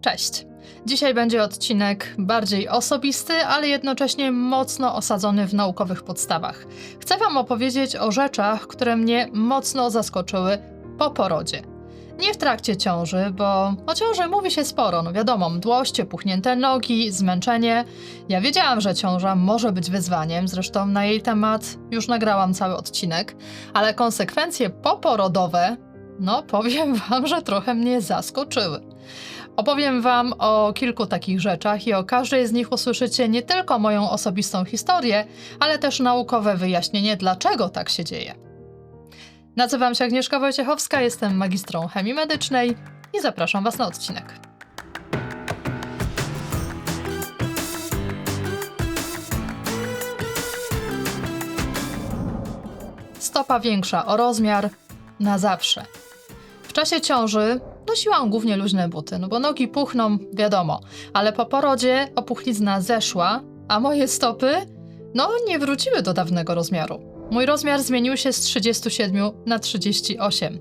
Cześć. Dzisiaj będzie odcinek bardziej osobisty, ale jednocześnie mocno osadzony w naukowych podstawach. Chcę Wam opowiedzieć o rzeczach, które mnie mocno zaskoczyły po porodzie. Nie w trakcie ciąży, bo o ciąży mówi się sporo, no wiadomo, mdłości, puchnięte nogi, zmęczenie. Ja wiedziałam, że ciąża może być wyzwaniem, zresztą na jej temat już nagrałam cały odcinek, ale konsekwencje poporodowe, no powiem Wam, że trochę mnie zaskoczyły. Opowiem Wam o kilku takich rzeczach i o każdej z nich usłyszycie nie tylko moją osobistą historię, ale też naukowe wyjaśnienie, dlaczego tak się dzieje. Nazywam się Agnieszka Wojciechowska, jestem magistrą chemii medycznej i zapraszam Was na odcinek. Stopa większa o rozmiar na zawsze. W czasie ciąży nosiłam głównie luźne buty, no bo nogi puchną, wiadomo, ale po porodzie opuchlizna zeszła, a moje stopy, no nie wróciły do dawnego rozmiaru. Mój rozmiar zmienił się z 37 na 38.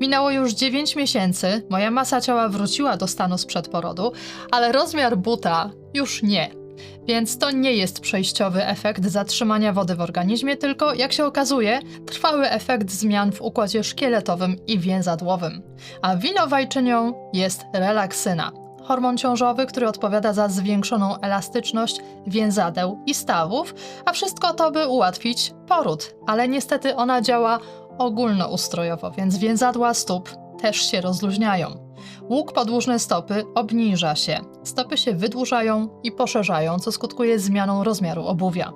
Minęło już 9 miesięcy, moja masa ciała wróciła do stanu sprzed porodu, ale rozmiar buta już nie. Więc to nie jest przejściowy efekt zatrzymania wody w organizmie, tylko jak się okazuje, trwały efekt zmian w układzie szkieletowym i więzadłowym. A winowajczynią jest relaksyna. Hormon ciążowy, który odpowiada za zwiększoną elastyczność więzadeł i stawów, a wszystko to, by ułatwić poród. Ale niestety ona działa ogólnoustrojowo, więc więzadła stóp też się rozluźniają. Łuk podłużny stopy obniża się, stopy się wydłużają i poszerzają, co skutkuje zmianą rozmiaru obuwia.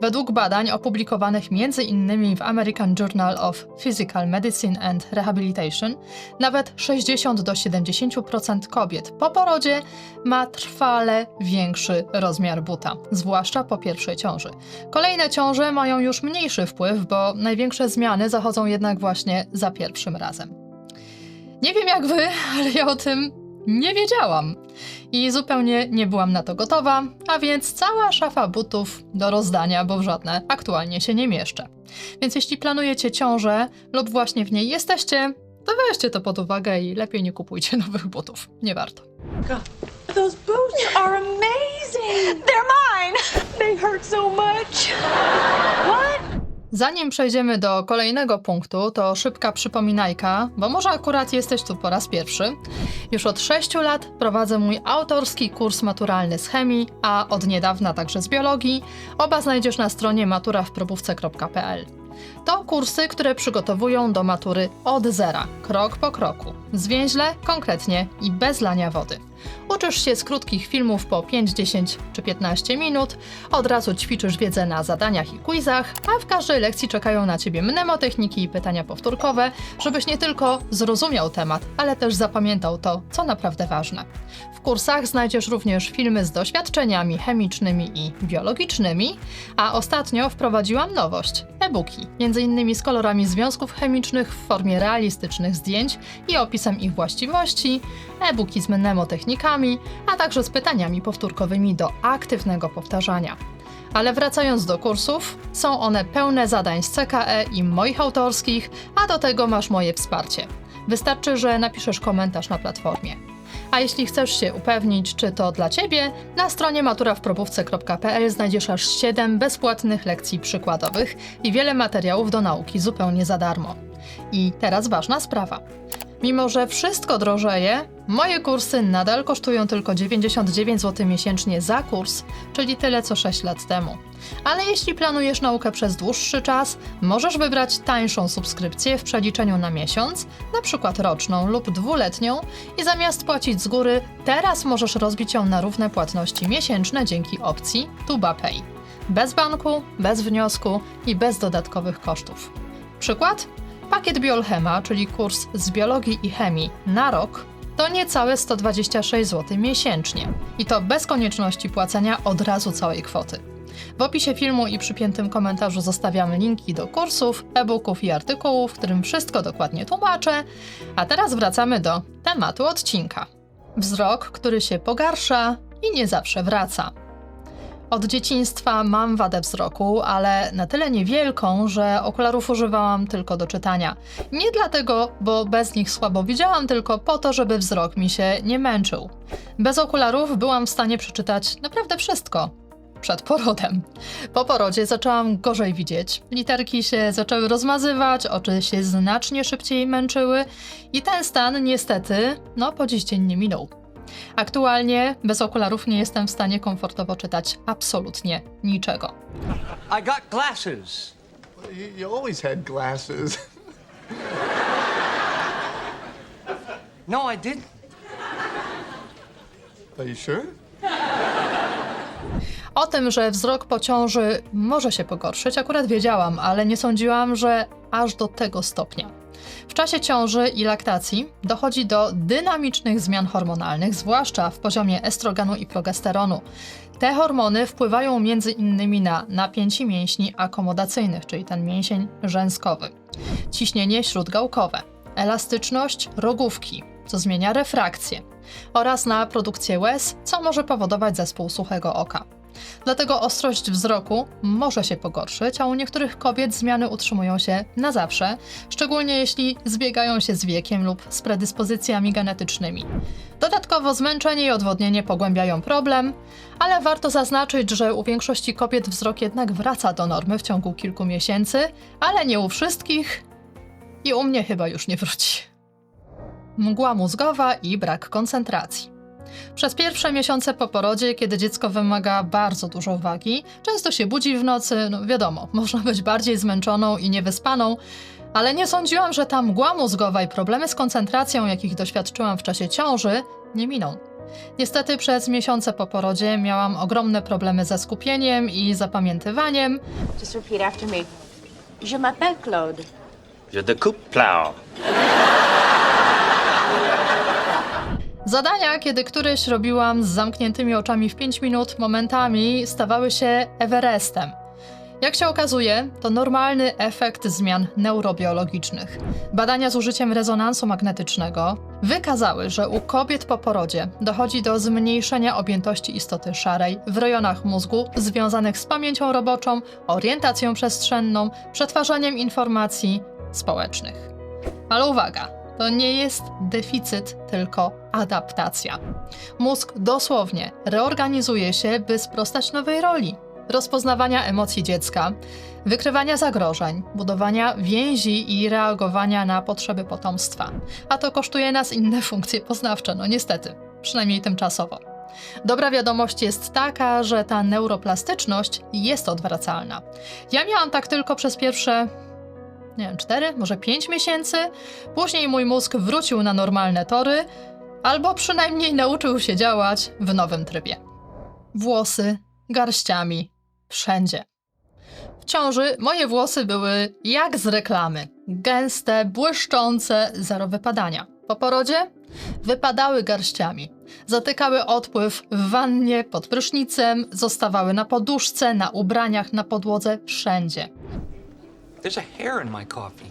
Według badań opublikowanych m.in. w American Journal of Physical Medicine and Rehabilitation, nawet 60 do 70% kobiet po porodzie ma trwale większy rozmiar buta, zwłaszcza po pierwszej ciąży. Kolejne ciąże mają już mniejszy wpływ, bo największe zmiany zachodzą jednak właśnie za pierwszym razem. Nie wiem jak wy, ale ja o tym nie wiedziałam. I zupełnie nie byłam na to gotowa, a więc cała szafa butów do rozdania, bo w żadne aktualnie się nie mieszczę. Więc jeśli planujecie ciążę lub właśnie w niej jesteście, to weźcie to pod uwagę i lepiej nie kupujcie nowych butów. Nie warto. Those boots are amazing. They're mine! They hurt so much. What? Zanim przejdziemy do kolejnego punktu, to szybka przypominajka, bo może akurat jesteś tu po raz pierwszy. Już od 6 lat prowadzę mój autorski kurs maturalny z chemii, a od niedawna także z biologii. Oba znajdziesz na stronie maturawprobówce.pl. To kursy, które przygotowują do matury od zera, krok po kroku, zwięźle, konkretnie i bez lania wody. Uczysz się z krótkich filmów po 5, 10 czy 15 minut, od razu ćwiczysz wiedzę na zadaniach i quizach, a w każdej lekcji czekają na ciebie mnemotechniki i pytania powtórkowe, żebyś nie tylko zrozumiał temat, ale też zapamiętał to, co naprawdę ważne. W kursach znajdziesz również filmy z doświadczeniami chemicznymi i biologicznymi, a ostatnio wprowadziłam nowość e-booki, innymi z kolorami związków chemicznych w formie realistycznych zdjęć i opisem ich właściwości, e-booki z mnemotechnikami, a także z pytaniami powtórkowymi do aktywnego powtarzania. Ale wracając do kursów, są one pełne zadań z CKE i moich autorskich, a do tego masz moje wsparcie. Wystarczy, że napiszesz komentarz na platformie. A jeśli chcesz się upewnić, czy to dla Ciebie, na stronie maturawprobówce.pl znajdziesz aż 7 bezpłatnych lekcji przykładowych i wiele materiałów do nauki zupełnie za darmo. I teraz ważna sprawa. Mimo, że wszystko drożeje, moje kursy nadal kosztują tylko 99 zł miesięcznie za kurs, czyli tyle co 6 lat temu. Ale jeśli planujesz naukę przez dłuższy czas, możesz wybrać tańszą subskrypcję w przeliczeniu na miesiąc, na przykład roczną lub dwuletnią i zamiast płacić z góry, teraz możesz rozbić ją na równe płatności miesięczne dzięki opcji TubaPay. Bez banku, bez wniosku i bez dodatkowych kosztów. Przykład? Pakiet Biolchema, czyli kurs z biologii i chemii na rok, to niecałe 126 zł miesięcznie. I to bez konieczności płacenia od razu całej kwoty. W opisie filmu i przypiętym komentarzu zostawiamy linki do kursów, e-booków i artykułów, w którym wszystko dokładnie tłumaczę. A teraz wracamy do tematu odcinka. Wzrok, który się pogarsza i nie zawsze wraca. Od dzieciństwa mam wadę wzroku, ale na tyle niewielką, że okularów używałam tylko do czytania. Nie dlatego, bo bez nich słabo widziałam, tylko po to, żeby wzrok mi się nie męczył. Bez okularów byłam w stanie przeczytać naprawdę wszystko. Przed porodem. Po porodzie zaczęłam gorzej widzieć. Literki się zaczęły rozmazywać, oczy się znacznie szybciej męczyły i ten stan niestety, no po dziś dzień nie minął. Aktualnie bez okularów nie jestem w stanie komfortowo czytać absolutnie niczego. I got glasses. You, you always had glasses. No, I didn't. Are you sure? O tym, że wzrok po ciąży może się pogorszyć, akurat wiedziałam, ale nie sądziłam, że aż do tego stopnia. W czasie ciąży i laktacji dochodzi do dynamicznych zmian hormonalnych, zwłaszcza w poziomie estrogenu i progesteronu. Te hormony wpływają między innymi na napięcie mięśni akomodacyjnych, czyli ten mięsień rzęskowy, ciśnienie śródgałkowe, elastyczność rogówki, co zmienia refrakcję, oraz na produkcję łez, co może powodować zespół suchego oka. Dlatego ostrość wzroku może się pogorszyć, a u niektórych kobiet zmiany utrzymują się na zawsze, szczególnie jeśli zbiegają się z wiekiem lub z predyspozycjami genetycznymi. Dodatkowo zmęczenie i odwodnienie pogłębiają problem, ale warto zaznaczyć, że u większości kobiet wzrok jednak wraca do normy w ciągu kilku miesięcy, ale nie u wszystkich i u mnie chyba już nie wróci. Mgła mózgowa i brak koncentracji. Przez pierwsze miesiące po porodzie, kiedy dziecko wymaga bardzo dużo uwagi, często się budzi w nocy, no wiadomo, można być bardziej zmęczoną i niewyspaną, ale nie sądziłam, że ta mgła mózgowa i problemy z koncentracją, jakich doświadczyłam w czasie ciąży, nie miną. Niestety przez miesiące po porodzie miałam ogromne problemy ze skupieniem i zapamiętywaniem, Just repeat after me. Je m'appelle Claude. Je découpe plow. Zadania, kiedy któreś robiłam z zamkniętymi oczami w 5 minut, momentami stawały się Everestem. Jak się okazuje, to normalny efekt zmian neurobiologicznych. Badania z użyciem rezonansu magnetycznego wykazały, że u kobiet po porodzie dochodzi do zmniejszenia objętości istoty szarej w rejonach mózgu związanych z pamięcią roboczą, orientacją przestrzenną, przetwarzaniem informacji społecznych. Ale uwaga, to nie jest deficyt, tylko adaptacja. Mózg dosłownie reorganizuje się, by sprostać nowej roli rozpoznawania emocji dziecka, wykrywania zagrożeń, budowania więzi i reagowania na potrzeby potomstwa. A to kosztuje nas inne funkcje poznawcze, no niestety, przynajmniej tymczasowo. Dobra wiadomość jest taka, że ta neuroplastyczność jest odwracalna. Ja miałam tak tylko przez pierwsze nie wiem, 4, może 5 miesięcy. Później mój mózg wrócił na normalne tory, albo przynajmniej nauczył się działać w nowym trybie. Włosy garściami wszędzie. W ciąży moje włosy były jak z reklamy. Gęste, błyszczące, zero wypadania. Po porodzie wypadały garściami. Zatykały odpływ w wannie, pod prysznicem, zostawały na poduszce, na ubraniach, na podłodze, wszędzie. There's a hair in my coffee.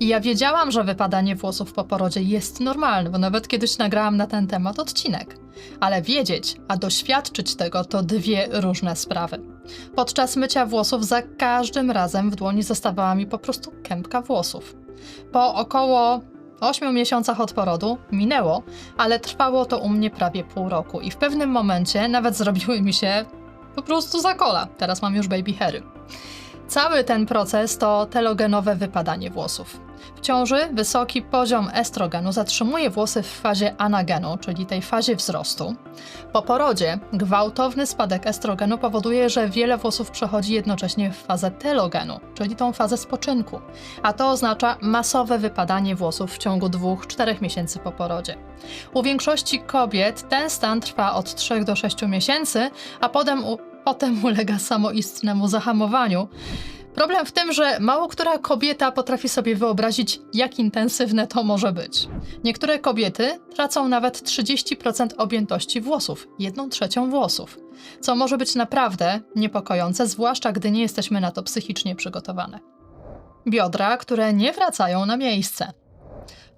I ja wiedziałam, że wypadanie włosów po porodzie jest normalne, bo nawet kiedyś nagrałam na ten temat odcinek. Ale wiedzieć, a doświadczyć tego to dwie różne sprawy. Podczas mycia włosów za każdym razem w dłoni zostawała mi po prostu kępka włosów. Po około 8 miesiącach od porodu minęło, ale trwało to u mnie prawie pół roku i w pewnym momencie nawet zrobiły mi się po prostu zakola. Teraz mam już baby hairy. Cały ten proces to telogenowe wypadanie włosów. W ciąży wysoki poziom estrogenu zatrzymuje włosy w fazie anagenu, czyli tej fazie wzrostu. Po porodzie gwałtowny spadek estrogenu powoduje, że wiele włosów przechodzi jednocześnie w fazę telogenu, czyli tą fazę spoczynku, a to oznacza masowe wypadanie włosów w ciągu 2-4 miesięcy po porodzie. U większości kobiet ten stan trwa od 3 do 6 miesięcy, a potem, u, potem ulega samoistnemu zahamowaniu. Problem w tym, że mało która kobieta potrafi sobie wyobrazić, jak intensywne to może być. Niektóre kobiety tracą nawet 30% objętości włosów, 1 trzecią włosów, co może być naprawdę niepokojące, zwłaszcza gdy nie jesteśmy na to psychicznie przygotowane. Biodra, które nie wracają na miejsce.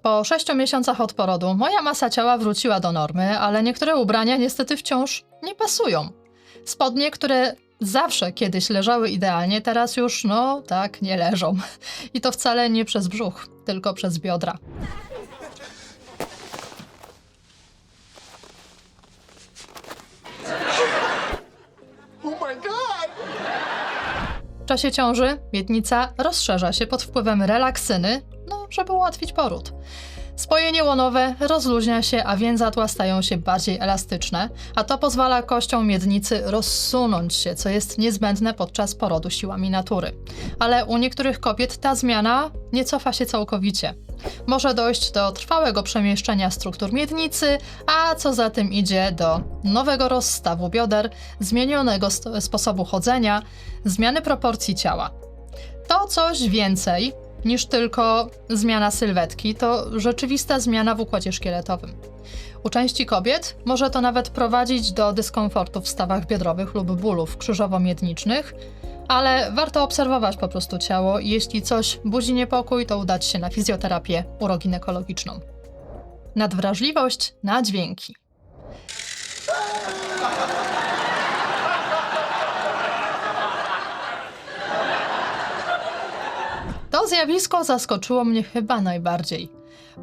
Po 6 miesiącach od porodu moja masa ciała wróciła do normy, ale niektóre ubrania niestety wciąż nie pasują. Spodnie, które zawsze kiedyś leżały idealnie, teraz już, no tak, nie leżą. I to wcale nie przez brzuch, tylko przez biodra. Oh! W czasie ciąży miednica rozszerza się pod wpływem relaksyny, no, żeby ułatwić poród. Spojenie łonowe rozluźnia się, a więzadła stają się bardziej elastyczne, a to pozwala kościom miednicy rozsunąć się, co jest niezbędne podczas porodu siłami natury. Ale u niektórych kobiet ta zmiana nie cofa się całkowicie. Może dojść do trwałego przemieszczenia struktur miednicy, a co za tym idzie do nowego rozstawu bioder, zmienionego sposobu chodzenia, zmiany proporcji ciała. To coś więcej niż tylko zmiana sylwetki, to rzeczywista zmiana w układzie szkieletowym. U części kobiet może to nawet prowadzić do dyskomfortu w stawach biodrowych lub bólów krzyżowo-miednicznych, ale warto obserwować po prostu ciało i jeśli coś budzi niepokój, to udać się na fizjoterapię uroginekologiczną. Nadwrażliwość na dźwięki. To zjawisko zaskoczyło mnie chyba najbardziej.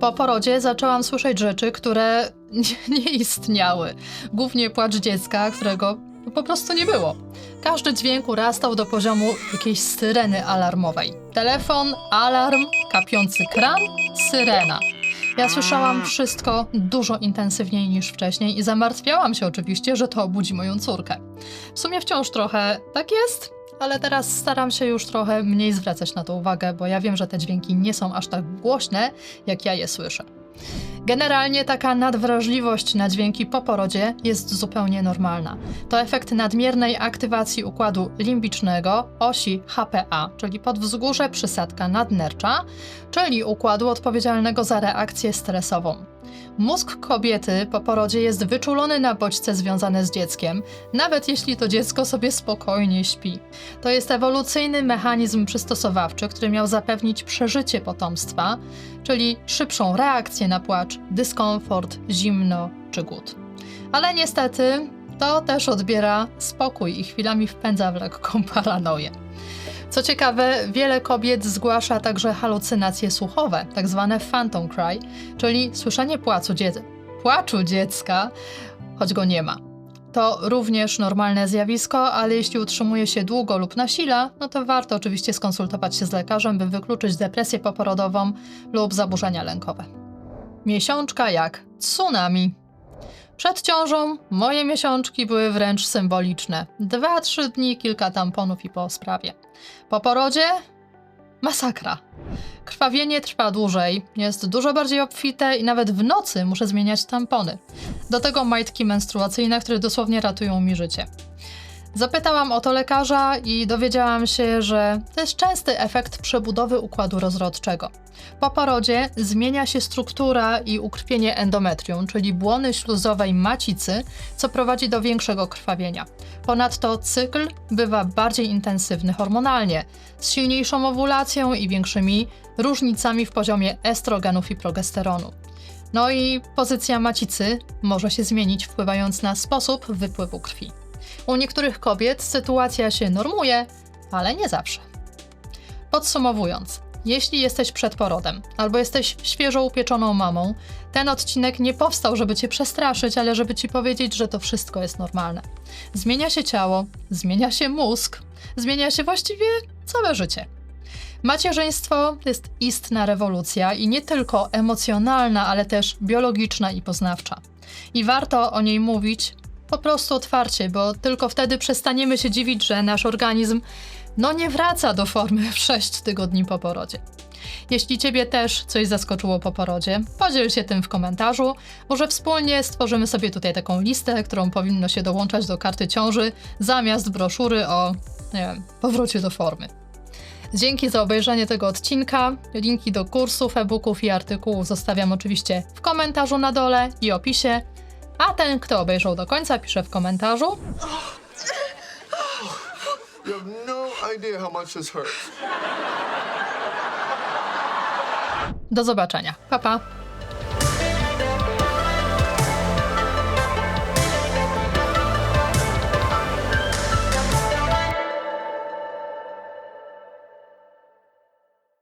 Po porodzie zaczęłam słyszeć rzeczy, które nie, nie istniały. Głównie płacz dziecka, którego po prostu nie było. Każdy dźwięk urastał do poziomu jakiejś syreny alarmowej. Telefon, alarm, kapiący kran, syrena. Ja słyszałam wszystko dużo intensywniej niż wcześniej i zamartwiałam się oczywiście, że to obudzi moją córkę. W sumie wciąż trochę tak jest, ale teraz staram się już trochę mniej zwracać na to uwagę, bo ja wiem, że te dźwięki nie są aż tak głośne, jak ja je słyszę. Generalnie taka nadwrażliwość na dźwięki po porodzie jest zupełnie normalna. To efekt nadmiernej aktywacji układu limbicznego osi HPA, czyli podwzgórze przysadka nadnercza, czyli układu odpowiedzialnego za reakcję stresową. Mózg kobiety po porodzie jest wyczulony na bodźce związane z dzieckiem, nawet jeśli to dziecko sobie spokojnie śpi. To jest ewolucyjny mechanizm przystosowawczy, który miał zapewnić przeżycie potomstwa, czyli szybszą reakcję na płacz, dyskomfort, zimno czy głód. Ale niestety to też odbiera spokój i chwilami wpędza w lekką paranoję. Co ciekawe, wiele kobiet zgłasza także halucynacje słuchowe, tak zwane phantom cry, czyli słyszenie płacu, dzie płaczu dziecka, choć go nie ma. To również normalne zjawisko, ale jeśli utrzymuje się długo lub nasila, no to warto oczywiście skonsultować się z lekarzem, by wykluczyć depresję poporodową lub zaburzenia lękowe. Miesiączka jak tsunami. Przed ciążą moje miesiączki były wręcz symboliczne. Dwa, trzy dni, kilka tamponów i po sprawie. Po porodzie masakra. Krwawienie trwa dłużej, jest dużo bardziej obfite i nawet w nocy muszę zmieniać tampony. Do tego majtki menstruacyjne, które dosłownie ratują mi życie. Zapytałam o to lekarza i dowiedziałam się, że to jest częsty efekt przebudowy układu rozrodczego. Po porodzie zmienia się struktura i ukrwienie endometrium, czyli błony śluzowej macicy, co prowadzi do większego krwawienia. Ponadto cykl bywa bardziej intensywny hormonalnie, z silniejszą owulacją i większymi różnicami w poziomie estrogenów i progesteronu. No i pozycja macicy może się zmienić, wpływając na sposób wypływu krwi. U niektórych kobiet sytuacja się normuje, ale nie zawsze. Podsumowując, jeśli jesteś przed porodem albo jesteś świeżo upieczoną mamą, ten odcinek nie powstał, żeby cię przestraszyć, ale żeby ci powiedzieć, że to wszystko jest normalne. Zmienia się ciało, zmienia się mózg, zmienia się właściwie całe życie. Macierzyństwo jest istna rewolucja i nie tylko emocjonalna, ale też biologiczna i poznawcza. I warto o niej mówić po prostu otwarcie, bo tylko wtedy przestaniemy się dziwić, że nasz organizm no nie wraca do formy w 6 tygodni po porodzie. Jeśli Ciebie też coś zaskoczyło po porodzie, podziel się tym w komentarzu. Może wspólnie stworzymy sobie tutaj taką listę, którą powinno się dołączać do karty ciąży zamiast broszury o, nie wiem, powrocie do formy. Dzięki za obejrzenie tego odcinka. Linki do kursów, e-booków i artykułów zostawiam oczywiście w komentarzu na dole i opisie. A ten, kto obejrzał do końca, pisze w komentarzu. You have no idea how much this hurts. Do zobaczenia. Pa pa.